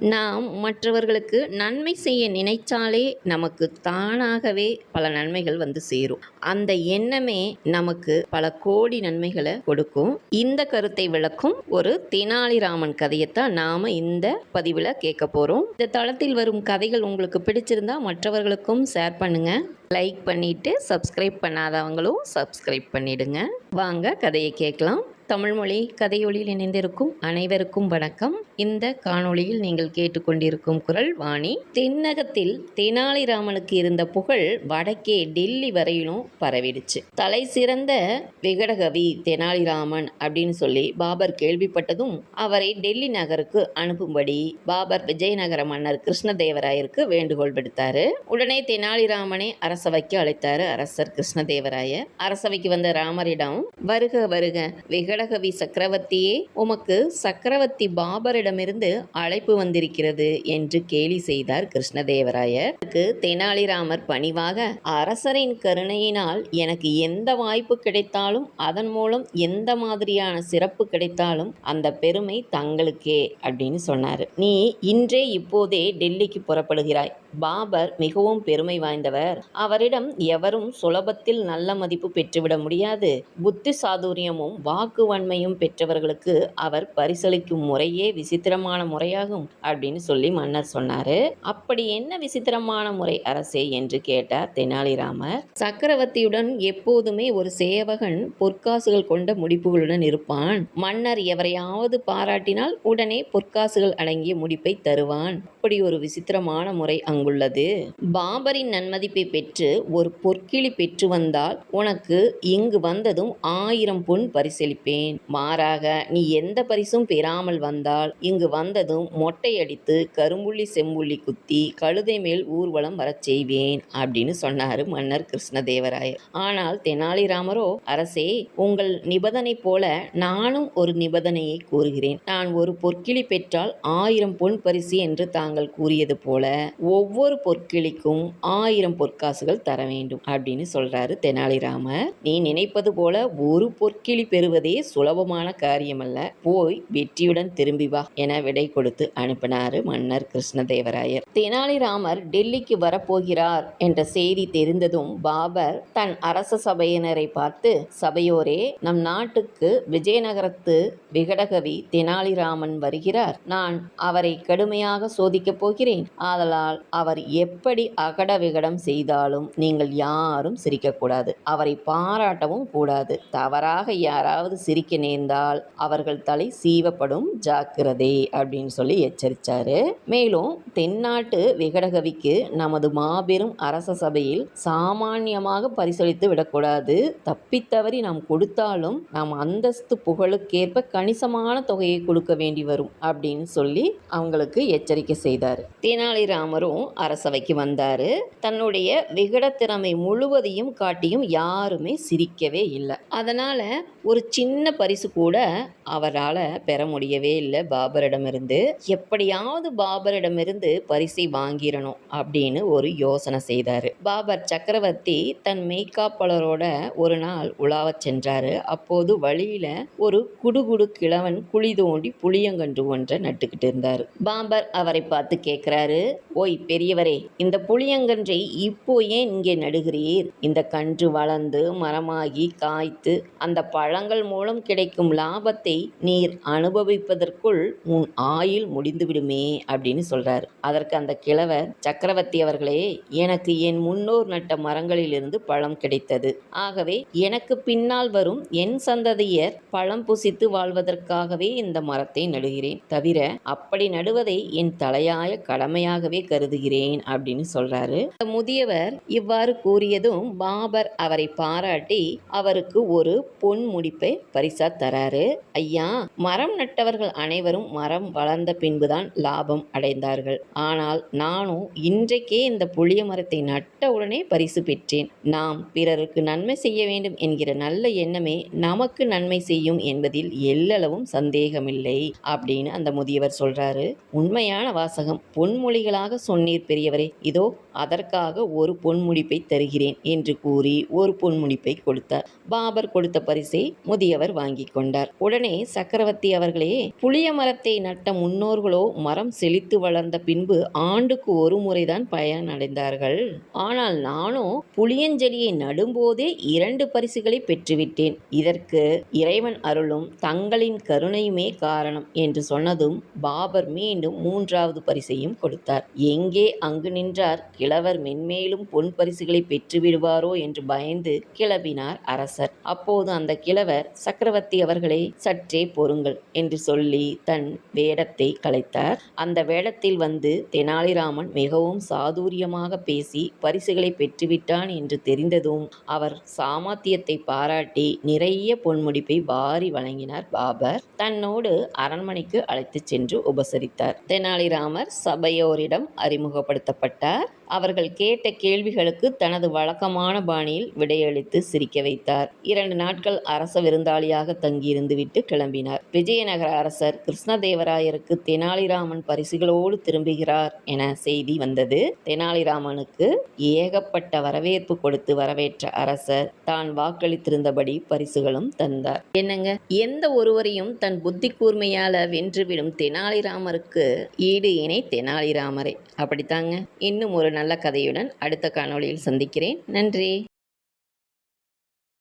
நாம் மற்றவர்களுக்கு நன்மை செய்ய நினைச்சாலே நமக்கு தானாகவே பல நன்மைகள் வந்து சேரும். அந்த எண்ணமே நமக்கு பல கோடி நன்மைகளை கொடுக்கும். இந்த கருத்தை விளக்கும் ஒரு தெனாலிராமன் கதையைத்தான் நாம இந்த பதிவில் கேட்க போறோம். இந்த தளத்தில் வரும் கதைகள் உங்களுக்கு பிடிச்சிருந்தா மற்றவர்களுக்கும் ஷேர் பண்ணுங்க. லைக் பண்ணிட்டு சப்ஸ்கிரைப் பண்ணாதவங்களும் சப்ஸ்கிரைப் பண்ணிடுங்க. வாங்க கதையை கேட்கலாம். தமிழ்மொழி கதையொலியில் இணைந்திருக்கும் அனைவருக்கும் வணக்கம். இந்த காணொளியில் நீங்கள் கேட்டுக்கொண்டிருக்கும் குரல் வாணி. தென்னகத்தில் தெனாலிராமனுக்கு இருந்த புகழ் வடக்கே டெல்லி வரையிலும் பரவிடுச்சு. தலை சிறந்த விகடகவி தெனாலிராமன் அப்படின்னு சொல்லி பாபர் கேள்விப்பட்டதும் அவரை டெல்லி நகருக்கு அனுப்பும்படி பாபர் விஜயநகர மன்னர் கிருஷ்ணதேவராயருக்கு வேண்டுகோள் விடுத்தாரு. உடனே தெனாலிராமனை அரசவைக்கு அழைத்தாரு அரசர் கிருஷ்ணதேவராய. அரசவைக்கு வந்த ராமரிடம் வருக வருக விகடகவி சக்கரவர்த்தியே உமக்கு சக்கரவர்த்தி பாபரிடமிருந்து அழைப்பு வந்திருக்கிறது என்று கேலி செய்தார் கிருஷ்ணதேவராயர் தெனாலிராமர் பணிவாக அரசரின் கருணையினால் எனக்கு எந்த வாய்ப்பு கிடைத்தாலும் அதன் மூலம் எந்த மாதிரியான சிறப்பு கிடைத்தாலும் அந்த பெருமை தங்களுக்கே அப்படின்னு சொன்னார். நீ இன்றே இப்போதே டெல்லிக்கு புறப்படுகிறாய். பாபர் மிகவும் பெருமை வாய்ந்தவர். அவரிடம் எவரும் சுலபத்தில் நல்ல மதிப்பு பெற்றுவிட முடியாது. புத்தி சாதுரியமும் வாக்கு வன்மையும் பெற்றவர்களுக்கு அவர் பரிசளிக்கும் முறையே விசித்திரமான முறையாகும் அப்படின்னு சொல்லி மன்னர் சொன்னாரு. அப்படி என்ன விசித்திரமான முறை அரசே என்று கேட்டார் தெனாலிராமர். சக்கரவர்த்தியுடன் எப்போதுமே ஒரு சேவகன் பொற்காசுகள் கொண்ட முடிப்புகளுடன் இருப்பான். மன்னர் எவரையாவது பாராட்டினால் உடனே பொற்காசுகள் அடங்கிய முடிப்பை தருவான். அப்படி ஒரு விசித்திரமான முறை அங்கு அங்குள்ளது பாபரின் நன்மதிப்பை பெற்று ஒரு பொற்கிளி பெற்று வந்தால் உனக்கு இங்கு வந்ததும் ஆயிரம் பொன் பரிசளிப்பேன். மாறாக நீ எந்த பரிசும் பெறாமல் வந்தால் இங்கு வந்ததும் மொட்டையடித்து கரும்புள்ளி செம்புள்ளி குத்தி கழுதை மேல் ஊர்வலம் வரச் செய்வேன் அப்படின்னு சொன்னாரு மன்னர் கிருஷ்ணதேவராயர். ஆனால் தெனாலிராமரோ அரசே உங்கள் நிபந்தனை போல நானும் ஒரு நிபந்தனையை கூறுகிறேன். நான் ஒரு பொற்கிளி பெற்றால் ஆயிரம் பொன் பரிசு என்று தாங்கள் கூறியது போல ஒவ்வொரு ஒவ்வொரு பொற்கிளிக்கும் ஆயிரம் பொற்காசுகள் தர வேண்டும் அப்படின்னு சொல்றாரு தெனாலிராமர். நீ நினைப்பது போல ஒரு பொற்கிளி பெறுவதே சுலபமான காரியமல்ல. போய் வெற்றியுடன் திரும்பி வா என விடை கொடுத்து அனுப்பினாரு மன்னர் கிருஷ்ணதேவராயர். தெனாலிராமர் டெல்லிக்கு வரப்போகிறார் என்ற செய்தி தெரிந்ததும் பாபர் தன் அரச சபையினரை பார்த்து சபையோரே நம் நாட்டுக்கு விஜயநகரத்து விகடகவி தெனாலிராமன் வருகிறார். நான் அவரை கடுமையாக சோதிக்கப் போகிறேன். ஆதலால் அவர் எப்படி அகட விகடம் செய்தாலும் நீங்கள் யாரும் சிரிக்கக்கூடாது. அவரை பாராட்டவும் கூடாது. தவறாக யாராவது சிரிக்க நேர்ந்தால் அவர்கள் தலை சீவப்படும் ஜாக்கிரதை அப்படின்னு சொல்லி எச்சரித்தாரு மேலும் தென்னாட்டு விகடகவிக்கு நமது மாபெரும் அரச சபையில் சாமானியமாக பரிசளித்து விடக்கூடாது. தப்பித்தவறி நாம் கொடுத்தாலும் நாம் அந்தஸ்து புகழுக்கேற்ப கணிசமான தொகையை கொடுக்க வேண்டி வரும் அப்படின்னு சொல்லி அவங்களுக்கு எச்சரிக்கை செய்தார். தெனாலிராமரும் அரசவைக்கு வந்தார். தன்னுடைய விகட திறமை முழுவதையும் காட்டியும் யாருமே சிரிக்கவே இல்லை. அதனால் ஒரு சின்ன பரிசு கூட அவரால் பெற முடியவே இல்லை பாபரிடமிருந்து. எப்படியாவது பாபரிடமிருந்து பரிசை வாங்கிடணும் அப்படின்னு ஒரு யோசனை செய்தார். பாபர் சக்கரவர்த்தி தன் மெய்காப்பாளரோட ஒரு நாள் உலாவச் சென்றார். அப்போது வழியில் ஒரு குடுகுடு கிழவன் குழி தோண்டி புளியங்கன்று ஒன்றை நட்டுக்கிட்டு இருந்தார். பாபர் அவரை பார்த்து கேட்குறாரு ஓய் பெரியவரே இந்த புளியங்கன்றை இப்போ ஏன் இங்கே நடுகிறீர்? இந்த கன்று வளர்ந்து மரமாகி காய்த்து அந்த பழங்கள் மூலம் கிடைக்கும் லாபத்தை நீர் அனுபவிப்பதற்குள் உன் ஆயுள் முடிந்துவிடுமே அப்படின்னு சொல்றார். அதற்கு அந்த கிழவர் சக்கரவர்த்தி அவர்களே எனக்கு என் முன்னோர் நட்ட மரங்களிலிருந்து பழம் கிடைத்தது. ஆகவே எனக்கு பின்னால் வரும் என் சந்ததியர் பழம் புசித்து வாழ்வதற்காகவே இந்த மரத்தை நடுகிறேன். தவிர அப்படி நடுவதை என் தலையாய கடமையாகவே கருதுகிறேன். அப்படின்னு சொல்றாரு. முதியவர் இவ்வாறு கூறியதும் பாபர் அவரை பாராட்டி அவருக்கு ஒரு பொன் முடிப்பை பரிசா தராரு. ஐயா மரம் நட்டவர்கள் அனைவரும் மரம் வளர்ந்த பின்புதான் லாபம் அடைந்தார்கள். ஆனால் நானும் இன்றைக்கே இந்த புளிய மரத்தை நட்ட உடனே பரிசு பெற்றேன். நாம் பிறருக்கு நன்மை செய்ய வேண்டும் என்கிற நல்ல எண்ணமே நமக்கு நன்மை செய்யும் என்பதில் எல்லளவும் சந்தேகமில்லை அப்படின்னு அந்த முதியவர் சொல்றாரு. உண்மையான வாசகம் பொன்மொழிகளாக சொன்னீர் பெரியவரே இதோ அதற்காக ஒரு பொன்முடிப்பை தருகிறேன் என்று கூறி ஒரு பொன்முடிப்பை கொடுத்தார். பாபர் கொடுத்த பரிசை முதியவர் வாங்கி கொண்டார். உடனே சக்கரவர்த்தி அவர்களே புளிய மரத்தை நட்ட முன்னோர்களோ மரம் செழித்து வளர்ந்த பின்பு ஆண்டுக்கு ஒரு முறைதான் பயனடைந்தார்கள். ஆனால் நானோ புளியஞ்செடியை நடும்போதே இரண்டு பரிசுகளை பெற்றுவிட்டேன். இதற்கு இறைவன் அருளும் தங்களின் கருணையுமே காரணம் என்று சொன்னதும் பாபர் மீண்டும் மூன்றாவது பரிசையும் கொடுத்தார். எங்கே அங்கு நின்றார். கிழவர் மென்மேலும் பொன் பரிசுகளை பெற்று விடுவாரோ என்று பயந்து கிளம்பினார் அரசர். அப்போது அந்த கிழவர் சக்கரவர்த்தி அவர்களை சற்றே பொறுங்கள் என்று சொல்லி தன் வேடத்தை கலைத்தார். அந்த வேடத்தில் வந்து தெனாலிராமன் மிகவும் சாதுரியமாக பேசி பரிசுகளை பெற்றுவிட்டான் என்று தெரிந்ததும் அவர் சாமர்த்தியத்தை பாராட்டி நிறைய பொன்முடிப்பை வாரி வழங்கினார் பாபர். தன்னோடு அரண்மனைக்கு அழைத்துச் சென்று உபசரித்தார். தெனாலிராமர் சபையோரிடம் அறிமுகம் அறிமுகப்படுத்தப்பட்டார். அவர்கள் கேட்ட கேள்விகளுக்கு தனது வழக்கமான பாணியில் விடையளித்து சிரிக்க வைத்தார். இரண்டு நாட்கள் அரச விருந்தாளியாக தங்கியிருந்து விட்டு கிளம்பினார். விஜயநகர அரசர் கிருஷ்ணதேவராயருக்கு தெனாலிராமன் பரிசுகளோடு திரும்புகிறார் என செய்தி வந்தது. தெனாலிராமனுக்கு ஏகப்பட்ட வரவேற்பு கொடுத்து வரவேற்ற அரசர் தான் வாக்களித்திருந்தபடி பரிசுகளும் தந்தார். என்னங்க? எந்த ஒருவரையும் தன் புத்தி கூர்மையால வென்றுவிடும் தெனாலிராமருக்கு ஈடு இணை தெனாலிராமரே. அப்படித்தாங்க. இன்னும் ஒரு நல்ல கதையுடன் அடுத்த காணொளியில் சந்திக்கிறேன். நன்றி.